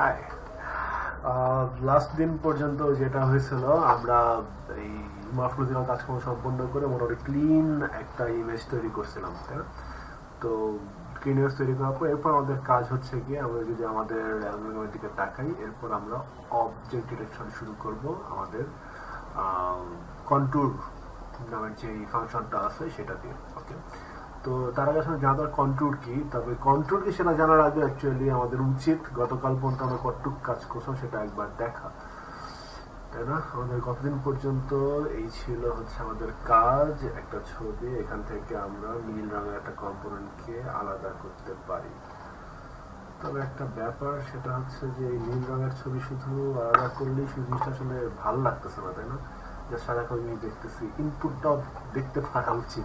High last দিন পর্যন্ত যেটা হয়েছিল, আমরা এই মরফোলজিক্যাল কাজকর্ম সম্পন্ন করে মোটামুটি ক্লিন একটা ইমেজ তৈরি করছিলাম তাই তো ক্লিন ইমেজ তৈরি করার পর এরপর আমাদের কাজ হচ্ছে গিয়ে আমরা যদি আমাদের অ্যালগোরিদমের দিকে তাকাই, এরপর আমরা অবজেক্ট ডিটেকশন শুরু করব আমাদের কন্ট্রোল নামের যে ফাংশনটা আছে সেটা দিয়ে ওকে তো তার আগে আসলে জানার কন্ট্রোল কি? তবে কন্ট্রোল কি সেটা জানার আগে অ্যাকচুয়ালি আমাদের উচিত গতকাল পর্যন্ত আমরা কতটুক কাজ করছিলাম সেটা একবার দেখা। তাই না? আমাদের কতদিন পর্যন্ত এই ছিল হচ্ছে আমাদের কাজ, একটা ছবি, এখান থেকে আমরা নীল রঙের একটা কম্পোনেন্টকে আলাদা করতে পারি। তবে একটা ব্যাপার, সেটা হচ্ছে যে এই নীল রঙের ছবি শুধু আলাদা করলেই সেই জিনিসটা আসলে ভালো লাগতেছে না, তাই না? যে সারাক্ষণ দেখতেছি ইনপুটটাও দেখতে পারা উচিত।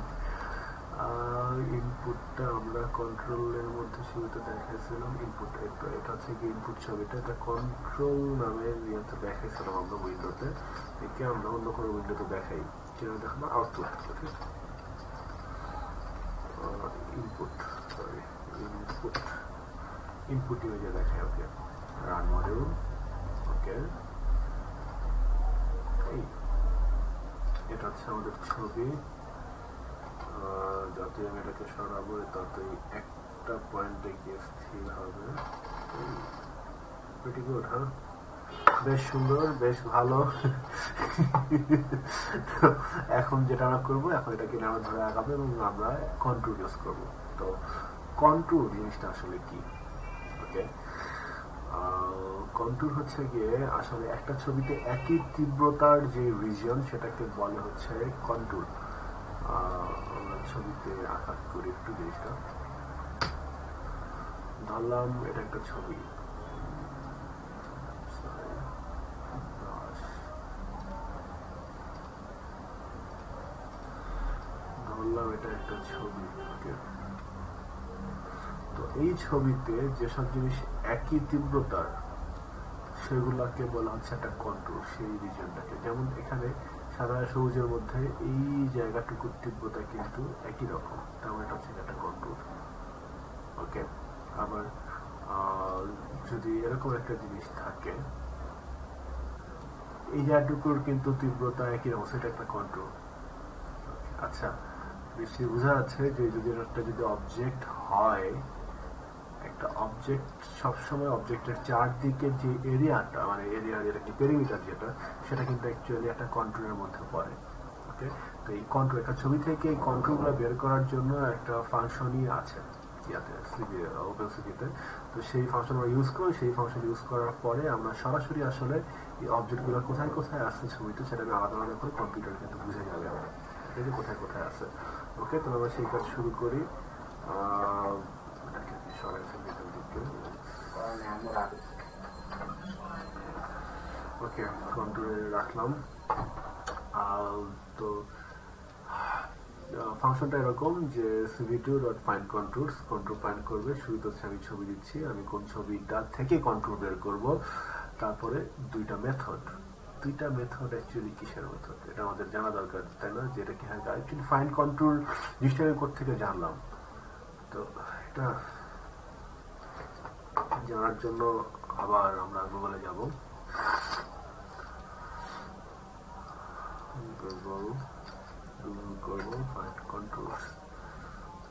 ইনপুটটা আমরা কন্ট্রোলের মধ্যে সীমিত দেখাইছিলাম। ইনপুট এটা এটা হচ্ছে কি ইনপুট ছবিটা এটা কন্ট্রোল নামের ইয়েতে দেখাইছিলাম আমরা উইন্ডোতে একে আমরা অন্য কোনো উইন্ডোতে দেখাই। কীভাবে দেখাবো output okay input sorry input input ইমেজে দেখাই ওকে রান মডিউল ওকে এই, এটা হচ্ছে আমাদের ছবি। যতই আমি এটাকে সরাবো ততই একটা পয়েন্টে গিয়ে স্থির হবে। গুড হ্যাঁ বেশ সুন্দর, বেশ ভালো। এখন যেটা আমরা করব, এখন এটা এটাকে আমরা ধরে আগাবো এবং আমরা কন্ট্রোল ইউজ করব। তো কন্ট্রোল জিনিসটা আসলে কি? ওকে কন্ট্রোল হচ্ছে গিয়ে আসলে একটা ছবিতে একই তীব্রতার যে রিজন সেটাকে বলে হচ্ছে কন্ট্রোল ছবিতে আঘাত করি একটু জিনিসটা। ধরলাম এটা একটা ছবি। ধরলাম এটা একটা ছবি। তো এই ছবিতে যেসব জিনিস একই তীব্রতার, সেগুলাকে বলা হচ্ছে একটা কন্ট্রোল সেই রিজনটাকে যেমন এখানে সাদা সবুজের মধ্যে এই জায়গাটুকুর তীব্রতা কিন্তু একই রকম। তেমন এটা হচ্ছে একটা কন্ট্রোল ওকে আবার যদি এরকম একটা জিনিস থাকে, এই জায়গাটুকুর কিন্তু তীব্রতা একই রকম, সেটা একটা কন্ট্রোল আচ্ছা নিশ্চয়ই বোঝা যাচ্ছে যে যদি একটা যদি অবজেক্ট হয় একটা অবজেক্ট সবসময় অবজেক্টের চারদিকে যে এরিয়াটা মানে এরিয়া যেটা কি পেরিমিটার যেটা, সেটা কিন্তু অ্যাকচুয়ালি একটা কন্ট্রোলের মধ্যে পড়ে ওকে তো এই কন্ট্রোল একটা ছবি থেকে এই কন্ট্রোলগুলো বের করার জন্য একটা ফাংশনই আছে, ইয়াতে সিবি ওপেন সিবিতে তো সেই ফাংশন আমরা ইউজ করি, সেই ফাংশন ইউজ করার পরে আমরা সরাসরি আসলে এই অবজেক্টগুলো কোথায় কোথায় আসছে ছবিতে, সেটা আমি আলাদা আলাদা করে কম্পিউটার কিন্তু বুঝে যাবে আমরা ঠিক আছে কোথায় কোথায় আছে ওকে তো আমরা সেই কাজ শুরু করি ওকে কন্ট্রোলে রাখলাম তো ফাংশনটা এরকম যে CV dot find contours contour find করবে, শুরুতে আমি ছবি দিচ্ছি, আমি কোন ছবিটা থেকে কন্ট্রোল বের করব, তারপরে দুইটা মেথড দুইটা মেথড অ্যাকচুয়ালি কিসের মেথড এটা আমাদের জানা দরকার, তাই না? যে এটা কি হয় অ্যাকচুয়ালি ফাইন কন্ট্রোল জিনিসটা আমি থেকে জানলাম। তো এটা জানার জন্য আবার আমরা গুগলে যাব।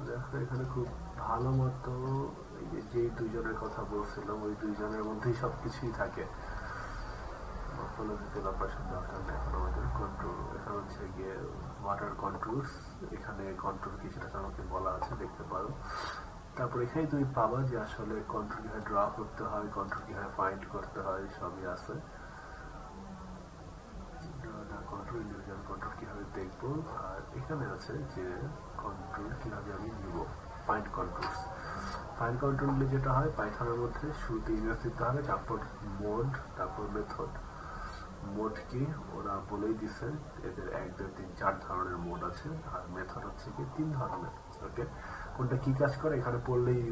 দেখো, এখানে খুব ভালো মতো যে দুইজনের কথা বলছিলাম, ওই দুইজনের মধ্যেই সব কিছুই থাকে গিয়ে ওয়াটার কন্ট্রোলস এখানে কন্ট্রোল কি সেটা আমাকে বলা আছে, দেখতে পারো। তারপর এখানে তুমি পাবা যে আসলে কন্ট্রোল কীভাবে ড্র করতে হয় কন্ট্রোল কীভাবে ফাইন্ড করতে হয়, সবই আছে। কন্ট্রোল ইন্ডিভিজুয়াল কন্ট্রোল কীভাবে দেখব? আর এখানে আছে যে কন্ট্রোল কীভাবে আমি নিব? ফাইন্ড কন্ট্রোলস কন্ট্রোলে যেটা হয়, পাইথনের মধ্যে ইউনিভার্স দিতে হবে তারপর মোড তারপর মেথড মোড কি? ওরা বলেই দিছে, এদের এক, দুই, তিন, চার ধরনের মোড আছে, আর মেথড হচ্ছে কি তিন ধরনের ওকে কোনটা কি কাজ করে, এখানে পড়লেই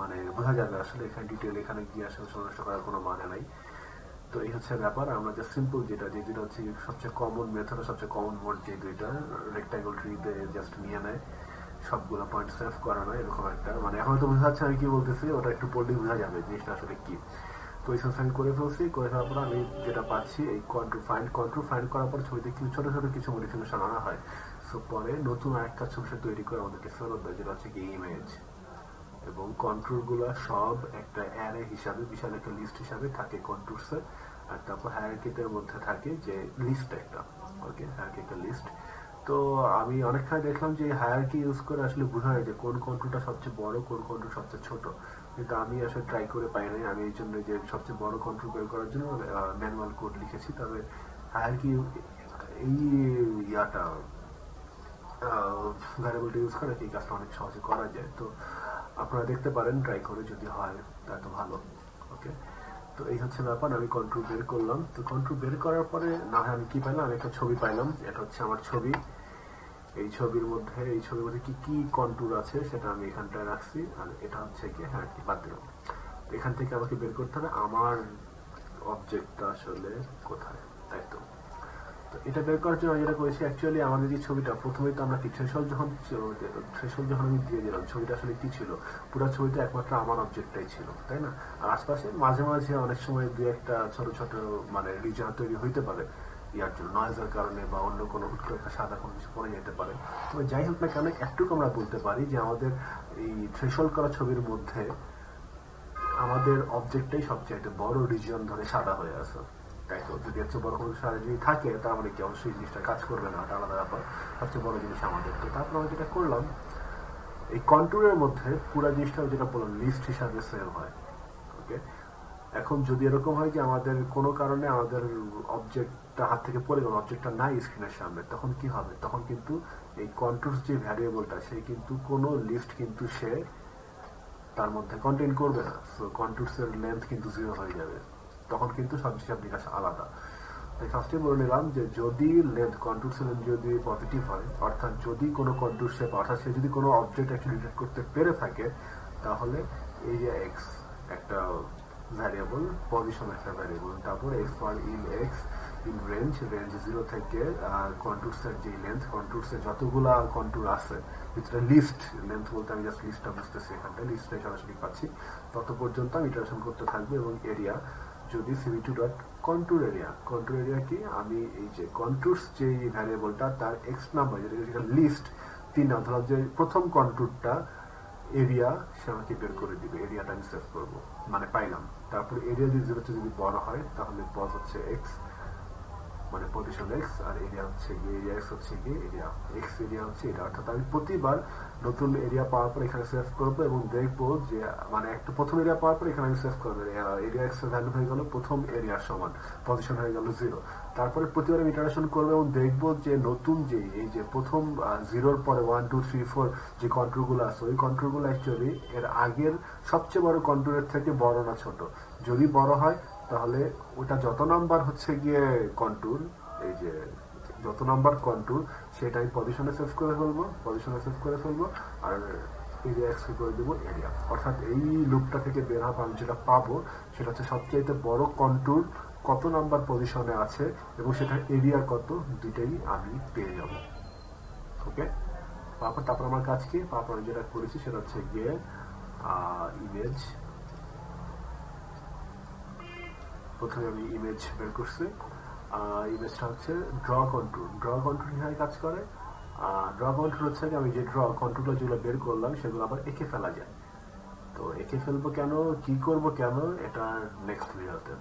মানে বোঝা যাবে আসলে এখানে ডিটেল এখানে গিয়ে আসলে সমস্যা করার কোনো মানে নাই। তো এই হচ্ছে ব্যাপার। আমরা যে সিম্পল যেটা, যে যেটা হচ্ছে সবচেয়ে কমন মেথড সবচেয়ে কমন মোড যে দুইটা রেক্টাঙ্গল ট্রিতে জাস্ট নিয়ে নেয়। সবগুলো পয়েন্ট সেভ করা নয়, এরকম একটা। মানে এখন তো বোঝা যাচ্ছে আমি কি বলতেছি, ওটা একটু পড়লেই বোঝা যাবে জিনিসটা আসলে কি। পজিশন ফাইন্ড করে ফেলছি, করে ফেলার পর আমি যেটা পাচ্ছি, এই কন্ট্রোল ফাইন্ড কন্ট্রোল ফাইন্ড করার পর ছবিতে কিছু ছোট ছোট কিছু মডিফিকেশন আনা হয়। সো পরে নতুন আরেকটা ছবি সে তৈরি করে আমাদেরকে ফেরত দেয়, যেটা হচ্ছে কি ইমেজ এবং কন্ট্রোলগুলা সব একটা অ্যারে হিসাবে, বিশাল একটা লিস্ট হিসাবে থাকে কন্ট্রোলসে আর তারপর হায়ারকিটের মধ্যে থাকে যে লিস্ট একটা। ওকে হায়ারকি একটা লিস্ট তো আমি অনেকখানি দেখলাম যে হায়ারকি ইউজ করে আসলে বোঝা যায় যে কোন কন্ট্রোলটা সবচেয়ে বড়, কোন কন্ট্রোল সবচেয়ে ছোট। কিন্তু আমি আসলে ট্রাই করে পাই নাই। আমি এই জন্য যে সবচেয়ে বড় কন্ট্রোল বের করার জন্য ম্যানুয়াল কোড লিখেছি। তবে হায়ারকি এই ইয়াটা ভ্যারিয়েবলটা ইউজ করে এই কাজটা অনেক সহজে করা যায়। তো আপনারা দেখতে পারেন ট্রাই করে যদি হয়, তা তো ভালো। ওকে তো এই হচ্ছে ব্যাপার, আমি কন্ট্রোল বের করলাম। তো কন্ট্রোল বের করার পরে না হয় আমি কি পাইলাম, আমি একটা ছবি পাইলাম। এটা হচ্ছে আমার ছবি। এই ছবির মধ্যে, এই ছবির মধ্যে কি কি কন্ট্রোল আছে সেটা আমি এখানটায় রাখছি, আর এটা হচ্ছে কি হ্যাঁ কি বাদ দিলাম এখান থেকে আমাকে বের করতে হবে, আমার অবজেক্টটা আসলে কোথায়? তাই তো এটা বের করার জন্য যেটা করেছি অ্যাকচুয়ালি আমাদের যে ছবিটা, প্রথমেই তো আমরা কি থ্রেশল যখন থ্রেশল যখন আমি দিয়ে দিলাম, ছবিটা আসলে কি ছিল? পুরো ছবিটা একমাত্র আমার অবজেক্টটাই ছিল, তাই না? আর আশপাশে মাঝে মাঝে অনেক সময় দু একটা ছোট ছোট মানে রিজন তৈরি হইতে পারে। ইয়ার জন্য। নয়েজের কারণে বা অন্য কোনো হুট একটা সাদা কোনো কিছু পড়ে যেতে পারে। তবে যাই হোক না কেন, একটুকু আমরা বলতে পারি যে আমাদের এই থ্রেশল করা ছবির মধ্যে আমাদের অবজেক্টটাই সবচেয়ে বড় রিজিয়ন ধরে সাদা হয়ে আছে। তাই তো? যদি হচ্ছে বড় কোনো সাদা যদি থাকে, তার মানে কি অবশ্যই জিনিসটা কাজ করবে না? ওটা আলাদা ব্যাপার। সবচেয়ে বড় জিনিস আমাদের। তো তারপর আমি যেটা করলাম, এই কন্ট্রোলের মধ্যে পুরো জিনিসটা যেটা বললাম লিস্ট হিসাবে সেভ হয়। ওকে এখন যদি এরকম হয় যে আমাদের কোনো কারণে আমাদের অবজেক্টটা হাত থেকে পড়ে গেল অবজেক্টটা নাই স্ক্রিনের সামনে, তখন কি হবে? তখন কিন্তু এই কন্ট্রোলস যে ভ্যারিয়েবলটা সে কিন্তু কোনো লিস্ট কিন্তু সে তার মধ্যে কন্টেন্ট করবে না। সো কন্ট্রোলস এর লেন্থ কিন্তু জিরো হয়ে যাবে। তখন কিন্তু সব হিসাব নিকাশ আলাদা। তাই ফার্স্টে বলে নিলাম যে যদি লেন্থ কন্ট্রোল লেন্থ যদি পজিটিভ হয়, অর্থাৎ যদি কোনো কন্ট্রোল শেপ অর্থাৎ সে যদি কোনো অবজেক্ট অ্যাকচুয়ালি ডিটেক্ট করতে পেরে থাকে, তাহলে এই যে এক্স একটা ভ্যারিয়েবল পজিশন একটা ভ্যারিয়েবল তারপর x one in x in range range zero থেকে কন্ট্রোলসের যে লেন্থ কন্ট্রোলসের যতগুলা কন্ট্রোল আছে, যেটা লিস্ট লেন্থ বলতে আমি জাস্ট লিস্টটা বুঝতেছি এখানটা লিস্টটাই সরাসরি পাচ্ছি, তত পর্যন্ত আমি ইটারেশন করতে থাকব এবং এরিয়া যদি CV two dot contour area contour area কি? আমি এই যে কন্ট্রোলস যে ভ্যারিয়েবলটা তার এক্স নাম্বার যেটা যেটা লিস্ট তিন ধরলাম যে প্রথম কন্ট্রোলটা এরিয়া সে আমাকে বের করে দিবে এরিয়াটা আমি সেভ করব মানে পাইলাম। তারপর এরিয়া যদি যদি বড় হয় তাহলে পজ হচ্ছে এক্স মানে পজিশন এক্স আর এরিয়া হচ্ছে এরিয়া এক্স হচ্ছে গিয়ে এরিয়া এক্স এরিয়া হচ্ছে এটা। অর্থাৎ আমি প্রতিবার নতুন এরিয়া পাওয়ার পর এখানে সেভ করব এবং দেখব যে মানে একটা প্রথম এরিয়া পাওয়ার পর এখানে আমি সেভ করব এরিয়া এক্স ভ্যালু হয়ে গেল প্রথম এরিয়ার সমান পজিশন হয়ে গেল জিরো তারপরে প্রতিবার আমি ইটারেশন করব এবং দেখব যে নতুন যে, এই যে প্রথম জিরোর পরে ওয়ান টু থ্রি ফোর যে কন্ট্রোলগুলো আছে, ওই কন্ট্রোলগুলো অ্যাকচুয়ালি এর আগের সবচেয়ে বড় কন্ট্রোলের থেকে বড় না ছোট। যদি বড় হয় তাহলে ওটা যত নাম্বার হচ্ছে গিয়ে কন্ট্রোল এই যে যত নাম্বার কন্ট্রোল সেটা আমি পজিশনে সেভ করে ফেলব পজিশনে সেভ করে ফেলব, আর এরিয়া এক্সপি করে দেবো এরিয়া অর্থাৎ এই লুপটা থেকে বের হওয়া আমি যেটা পাবো, সেটা হচ্ছে সবচেয়ে বড় কন্ট্রোল কত নাম্বার পজিশনে আছে, এবং সেটা এরিয়া কত, দুইটাই আমি পেয়ে যাব। ওকে তারপর তারপর আমার কাজ কি? তারপর যেটা করেছি, সেটা হচ্ছে গিয়ে ইমেজ প্রথমে আমি ইমেজ বের করছি। ইমেজটা হচ্ছে ড্র কন্ট্রোল ড্র কন্ট্রোল কীভাবে কাজ করে? ড্র কন্ট্রোল হচ্ছে আমি যে ড্র কন্ট্রোলটা যেগুলো বের করলাম, সেগুলো আবার এঁকে ফেলা যায়। তো এঁকে ফেলব কেন? কি করব কেন? এটা নেক্সট ভিডিওতে